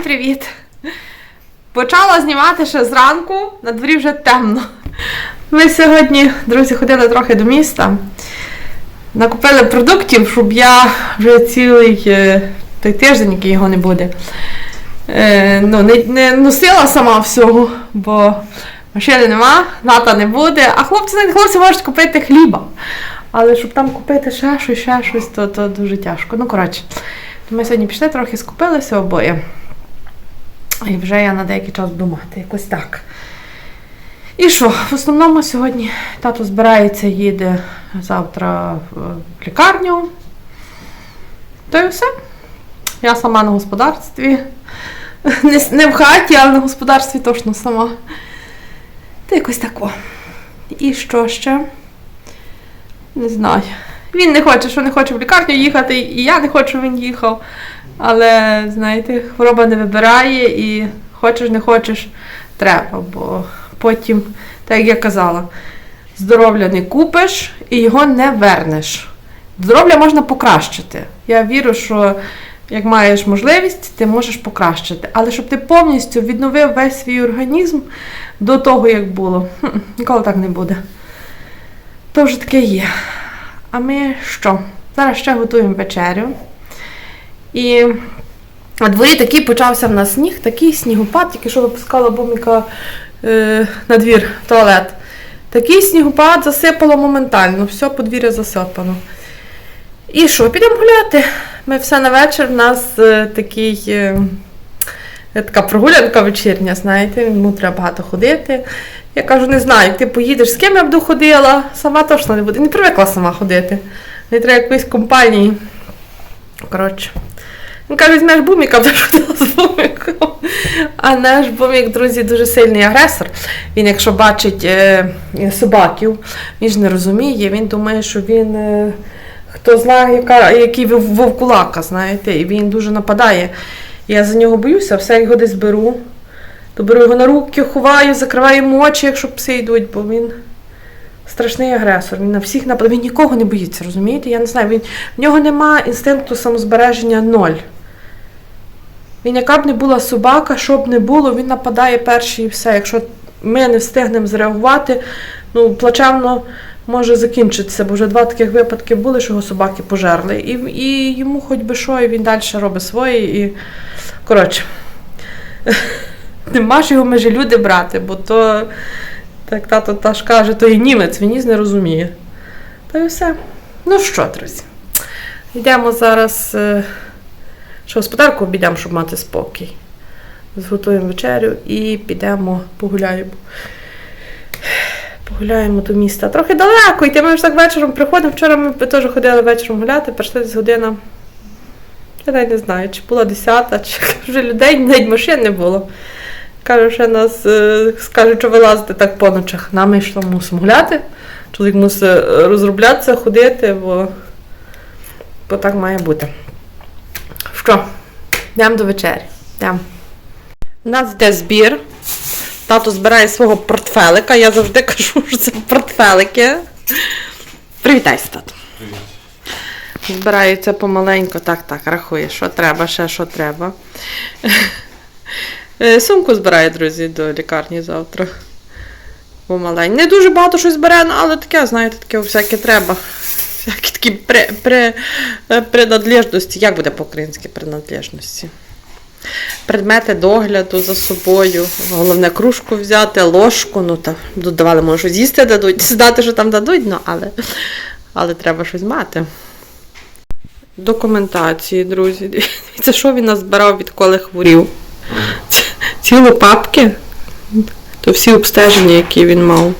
привіт! Почала знімати ще зранку, на дворі вже темно. Ми сьогодні, друзі, ходили трохи до міста. Накупили продуктів, щоб я вже цілий е, той тиждень, який його не буде, е, ну, не, не носила сама всього, бо машини нема, ната не буде, а хлопці, хлопці можуть купити хліба. Але щоб там купити ще щось, ще щось, то, то дуже тяжко. Ну, коротше, ми сьогодні пішли, трохи скупилися обоє. І вже я на деякий час буду мати, якось так. І що? В основному сьогодні тато збирається, їде завтра в лікарню. То і все. Я сама на господарстві. Не, не в хаті, але на господарстві точно сама. Та якось тако. І що ще? Не знаю. Він не хоче, що не хоче в лікарню їхати, і я не хочу, щоб він їхав. Але, знаєте, хвороба не вибирає і хочеш, не хочеш, треба. Бо потім, так як я казала, здоров'я не купиш і його не вернеш. Здоров'я можна покращити. Я вірю, що як маєш можливість, ти можеш покращити. Але щоб ти повністю відновив весь свій організм до того, як було, ніколи так не буде. То вже таке є. А ми що? Зараз ще готуємо вечерю. І на дворі такий почався в нас сніг, такий снігопад, тільки що випускала буміка е, на двір туалет. Такий снігопад засипало моментально, все подвір'я засипано. І що, підемо гуляти? Ми все на вечір, в нас е, такий. Е, Така прогулянка вечірня, знаєте, йому треба багато ходити. Я кажу, не знаю, як ти поїдеш, з ким я буду ходила, сама точно не буду. Не привикла сама ходити. Не треба якоїсь компанії. Коротше. Він каже, візьмеш буміка, будеш ходила з буміком. А наш бумік, друзі, дуже сильний агресор. Він, якщо бачить е, собаків, він ж не розуміє, він думає, що він. Е, Хто знає, яка, який вов- вовкулака, знаєте, і він дуже нападає. Я за нього боюся, все його десь беру. То беру його на руки, ховаю, закриваю йому очі, якщо пси йдуть, бо він страшний агресор. Він на всіх нападає. Він нікого не боїться, розумієте? Я не знаю, він, в нього нема інстинкту самозбереження ноль. Він яка б не була собака, що б не було, він нападає перший і все. Якщо ми не встигнемо зреагувати, ну, плачевно може закінчитися, бо вже два таких випадки були, що його собаки пожерли. І, і йому хоч би що, і він далі робить своє. І... Коротше, нема ж його межі люди брати, бо то, так тато та ж каже, то і німець, він ніс не розуміє. Та й все. Ну що, друзі, йдемо зараз. е, Ще господарку обійдемо, щоб мати спокій. Зготуємо вечерю і підемо погуляємо. Погуляємо до міста. Трохи далеко йти. Ми ж так вечором приходимо. Вчора ми теж ходили вечором гуляти, прийшли з година. Я навіть не знаю, чи була 10, чи вже людей, навіть машин не було. Кажу, що нас е, скажуть, що вилазити так по ночах. Нам йшло, мусимо гуляти. Чоловік мусить е, розроблятися, ходити, бо, бо так має бути. Що? Йдемо до вечері. Йдемо. У нас йде збір. Тато збирає свого портфелика. Я завжди кажу, що це портфелики. Привітайся, тато. Збирається помаленьку, так, так, рахує, що треба, ще що треба. Е, Сумку збирає, друзі, до лікарні завтра. Помаленьку. Не дуже багато щось збере, ну, але таке, знаєте, таке всяке треба. Всякі такі при, при, е, принадлежності. Як буде по-українськи принадлежності? Предмети догляду за собою. Головне кружку взяти, ложку. Ну та додавали, може, щось їсти дадуть, знати, що там дадуть, ну, але, але треба щось мати. Документації, друзі. Дивіться, що він назбирав, відколи хворів. Ц- Цілі папки. То всі обстеження, які він мав.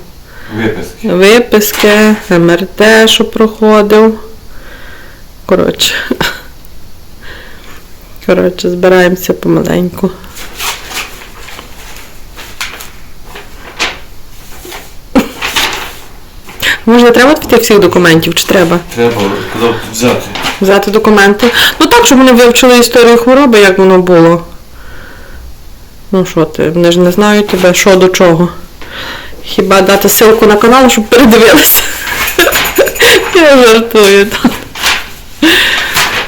Виписки. Виписки, МРТ, що проходив. Коротше. Коротше, збираємося помаленьку. Може, треба тих всіх документів, чи треба Треба куди взяти. взяти документи? Ну так, щоб вони вивчили історію хвороби, як воно було. Ну що ти, вони ж не знають тебе, що до чого. Хіба дати ссылку на канал, щоб передивилися. Я жартую.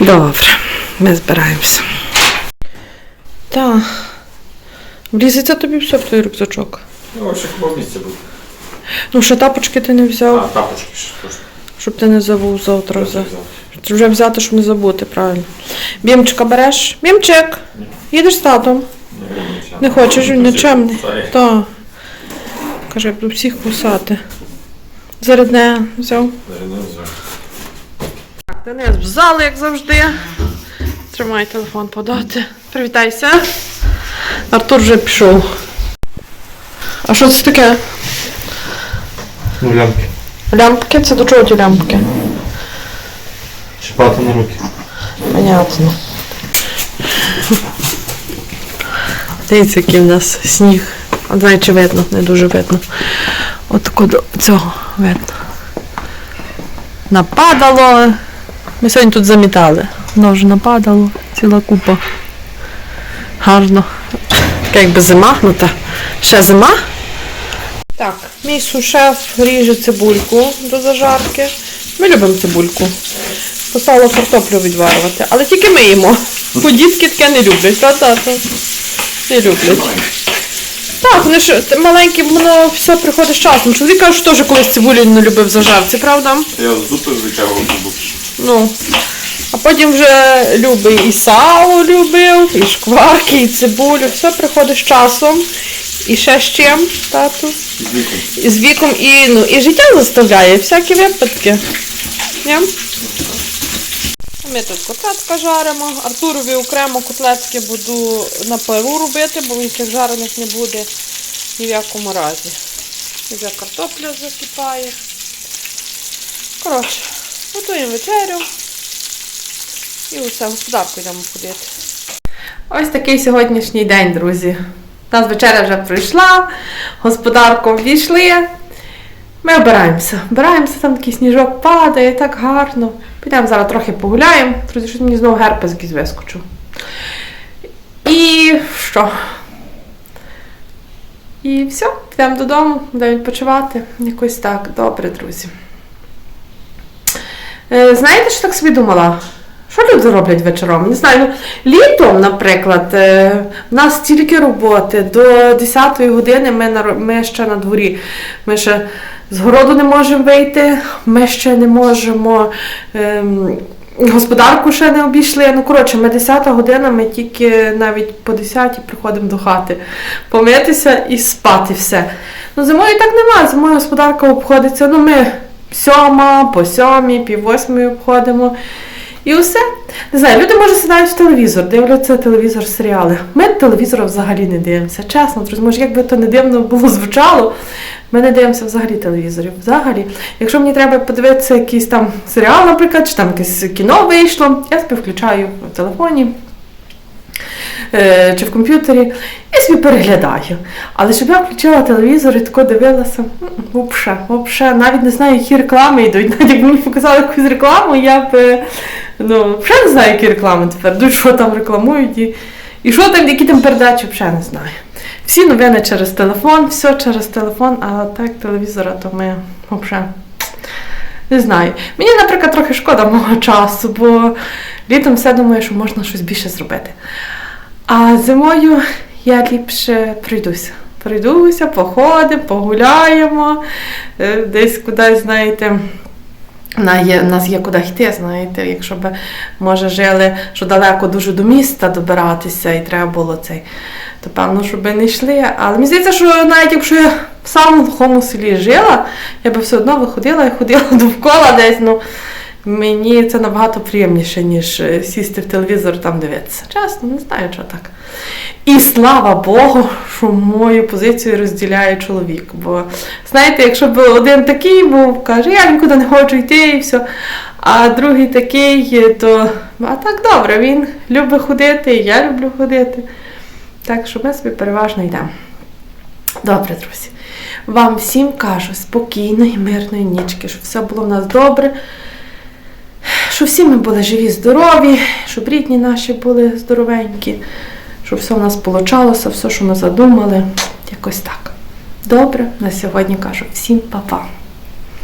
Добре, ми збираємося. Так. Влізеться тобі все в твій рюкзачок. Ну, ще хіба місце буде. Ну, ще тапочки ти не А, взяв, тапочки ще теж. щоб ти не забув завтра. Взяти. Вже взяти, щоб не забути, правильно. Бімчика береш? Бімчик! Їдеш з татом? Не. Хочеш, він нічемний. Так. Каже, я буду всіх кусати. Зарядне взяв. Так, Денис в зал, як завжди. Тримай телефон подати. Привітайся. Артур вже пішов. А що це таке? Ну, лямки. Лямпки? Це до чого ті лямпки? Чіпати на руки. Понятно. Дивіться, який в нас сніг. От знаю, чи видно, не дуже видно. От куди цього видно. Нападало. Ми сьогодні тут замітали. Воно вже нападало, ціла купа. Гарно. Така якби зима, ну та ще зима. Так, мій сушеф ріже цибульку до зажарки. Ми любимо цибульку. Поставила картоплю відварювати, але тільки ми їмо. Бо дітки таке не люблять, правда? тато? Не люблять. Так, вони ж маленькі, воно все приходить з часом. Чоловік каже, що теж колись цибулю не любив зажарці, правда? Я зупи витягував зубок. Ну. А потім вже любить і сало любив, і шкварки, і цибулю. Все приходить з часом. І ще з чим, тату? З віком. І з віком і, ну, і життя заставляє, всякі випадки. Ні? Ми тут котлетка жаримо. Артурові окремо котлетки буду на пару робити, бо він цих жарених не буде ні в якому разі. І вже картопля закипає. Коротше, готуємо вечерю. І усе, господарку йдемо ходити. Ось такий сьогоднішній день, друзі. У нас вечеря вже пройшла, господарку ввійшли. Ми обираємося. Обираємося, там такий сніжок падає, так гарно. Підемо зараз трохи погуляємо. Друзі, щось мені знову герпес якийсь вискочив. І що? І все, підемо додому, будемо відпочивати. Якось так. Добре, друзі. Е, Знаєте, що так собі думала? Що люди роблять вечором? Не знаю. Літом, наприклад, е, в нас стільки роботи. До 10-ї години ми, на, ми ще на дворі. Ми ще з городу не можемо вийти, ми ще не можемо. Ем, Господарку ще не обійшли. Ну, коротше, ми 10-та година, ми тільки навіть по 10 приходимо до хати помитися і спати все. Ну, зимою так немає. Зимою господарка обходиться. Ну, ми сьома, по сьомій, пів восьмої обходимо. І усе. Не знаю, люди може сідають в телевізор, дивляться телевізор, серіали. Ми телевізора взагалі не дивимося. Чесно, друзі, може, як би то не дивно було звучало, ми не дивимося взагалі телевізорів. Взагалі. Якщо мені треба подивитися якийсь там серіал, наприклад, чи там якесь кіно вийшло, я собі включаю в телефоні. Е, Чи в комп'ютері і собі переглядаю. Але щоб я включила телевізор і тако дивилася, взагалі, взагалі, навіть не знаю, які реклами йдуть. Навіть як мені показали якусь рекламу, я б е, ну, взагалі не знаю, які реклами тепер йдуть, що там рекламують і, і що там, які там передачі, взагалі не знаю. Всі новини через телефон, все через телефон, а так телевізора, то ми взагалі. Не знаю. Мені, наприклад, трохи шкода мого часу, бо літом все думаю, що можна щось більше зробити. А зимою я ліпше пройдуся. Пройдуся, походимо, погуляємо, е, десь кудись, знаєте. В нас є куди йти, знаєте, якщо б, може, жили, що далеко дуже до міста добиратися, і треба було цей, то певно, щоб не йшли. Але мені здається, що навіть якщо я в самому глухому селі жила, я би все одно виходила і ходила довкола десь. Ну, мені це набагато приємніше, ніж е, сісти в телевізор там дивитися. Чесно, не знаю, чого так. І слава Богу, що мою позицію розділяє чоловік. Бо знаєте, якщо б один такий був, каже, я нікуди не хочу йти і все. А другий такий, е, то а так добре, він любить ходити, я люблю ходити. Так що ми собі переважно йдемо. Добре, друзі. Вам всім кажу спокійної, мирної нічки, щоб все було в нас добре. Щоб всі ми були живі, здорові, щоб рідні наші були здоровенькі, щоб все у нас получалося, все, що ми задумали, якось так. Добре, на сьогодні кажу всім па-па.